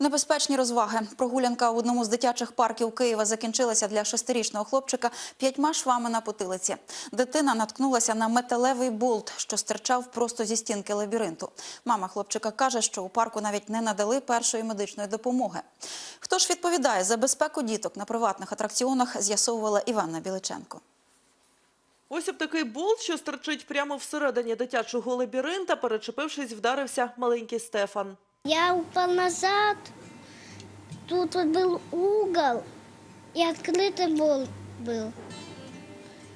Небезпечні розваги. Прогулянка у одному з дитячих парків Києва закінчилася для шестирічного хлопчика п'ятьма швами на потилиці. Дитина наткнулася на металевий болт, що стирчав просто зі стінки лабіринту. Мама хлопчика каже, що у парку навіть не надали першої медичної допомоги. Хто ж відповідає за безпеку діток на приватних атракціонах, з'ясовувала Іванна Біличенко. Ось об такий болт, що стерчить прямо всередині дитячого лабіринта, перечепившись, вдарився маленький Стефан. Я упал назад. Тут вот был угол и открытый бол был.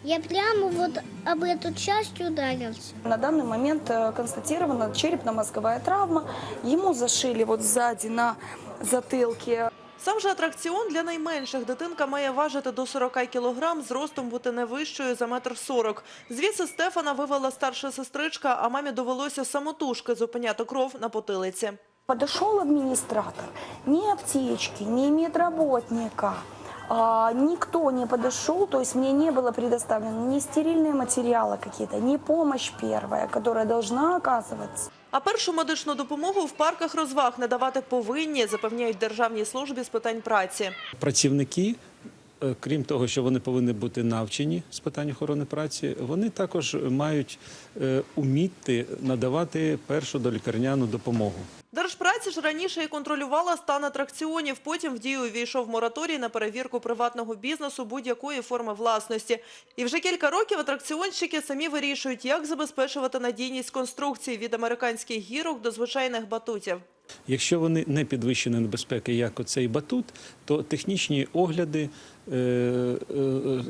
Я прямо вот об эту часть ударился. На данный момент э, констатирована черепно-мозговая травма. Ему зашили вот сзади на затылке Сам же атракціон для найменших. Дитинка має важити до 40 кілограм, зростом бути не вищою за метр сорок. Звідси Стефана вивела старша сестричка, а мамі довелося самотужки зупиняти кров на потилиці. Подошел администратор, ни аптечки, ни медработника, а, никто не подошел, то есть мне не было предоставлено ни стерильные материалы какие-то, ни помощь первая, которая должна оказываться. А першу медичну допомогу в парках розваг надавати повинні, запевняють Державній службі з питань праці. працівники, е, крім того, що вони повинні бути навчені з питань охорони праці, вони також мають е, уміти надавати першу долікарняну допомогу. Держпраці ж раніше і контролювала стан атракціонів. Потім в дію війшов мораторій на перевірку приватного бізнесу будь-якої форми власності. І вже кілька років атракціонщики самі вирішують, як забезпечувати надійність конструкції від американських гірок до звичайних батутів. Якщо вони не підвищені небезпеки, як оцей батут, то технічні огляди, е, е,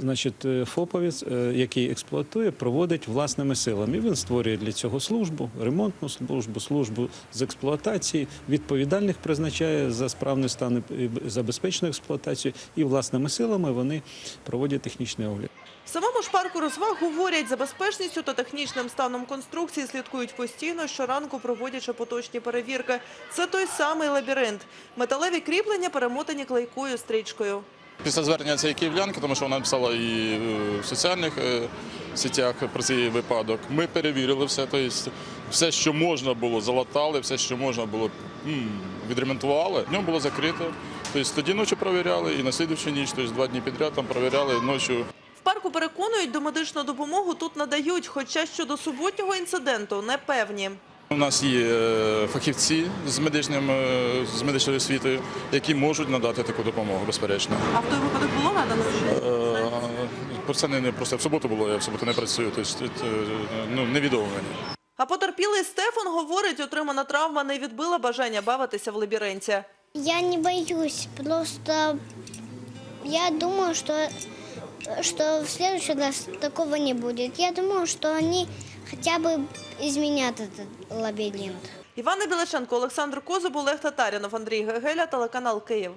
значить, е, ФОПовець, який експлуатує, проводить власними силами. Він створює для цього службу, ремонтну службу, службу з експлуатації, відповідальних призначає за справний стан і забезпечену експлуатацію, і власними силами вони проводять технічний огляд. В самому ж парку розваг говорять, за безпечністю та технічним станом конструкції слідкують постійно, щоранку проводячи поточні перевірки. Це той самий лабіринт. Металеві кріплення перемотані клейкою стрічкою. Після звернення цієї київлянки, тому що вона написала і е, в соціальних е, сетях про цей випадок, ми перевірили все. Тобто все, що можна було, залатали, все, що можна було, відремонтували. Днем було закрито. Тобто тоді ночі перевіряли і на слідчу ніч, тобто два дні підряд там перевіряли ночі. В парку переконують, домедичну допомогу тут надають, хоча щодо суботнього інциденту не певні. У нас є е, фахівці з медичним е, з медичною освітою, які можуть надати таку допомогу, безперечно. А в той випадок було надано? Е, Про це не, не просто в суботу було, я в суботу не працюю, тобто ну, невідомо мені. А потерпілий Стефан говорить, отримана травма не відбила бажання бавитися в лабіринті. Я не боюсь, просто я думаю, что, что в следующий раз такого не будет. Я думаю, что они хотя бы изменят этот лабиринт. Івана Білаченко, Олександр Козуб, Олег Татарінов, Андрій Гегеля, телеканал Київ.